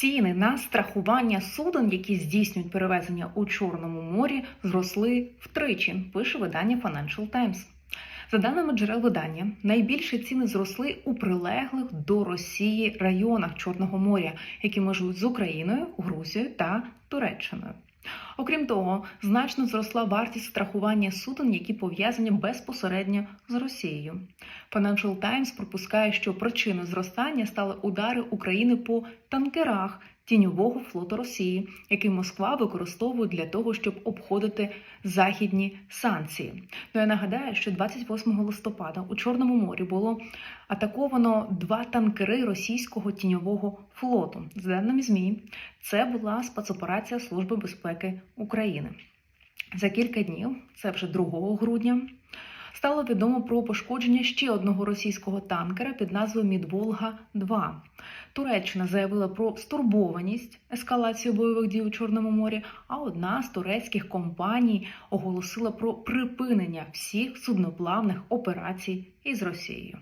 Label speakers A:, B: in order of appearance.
A: Ціни на страхування суден, які здійснюють перевезення у Чорному морі, зросли втричі. Пише видання Financial Times. За даними джерел видання, найбільше ціни зросли у прилеглих до Росії районах Чорного моря, які межують з Україною, Грузією та Туреччиною. Окрім того, значно зросла вартість страхування суден, які пов'язані безпосередньо з Росією. Financial Times припускає, що причиною зростання стали удари України по танкерах тіньового флоту Росії, який Москва використовує для того, щоб обходити західні санкції. Ну я нагадаю, що 28 листопада у Чорному морі було атаковано два танкери російського тіньового флоту. За даними ЗМІ, це була спецоперація Служби безпеки України. За кілька днів, це вже 2 грудня, стало відомо про пошкодження ще одного російського танкера під назвою Мідволга 2 Туреччина заявила про стурбованість ескалації бойових дій у Чорному морі. А одна з турецьких компаній оголосила про припинення всіх судноплавних операцій із Росією.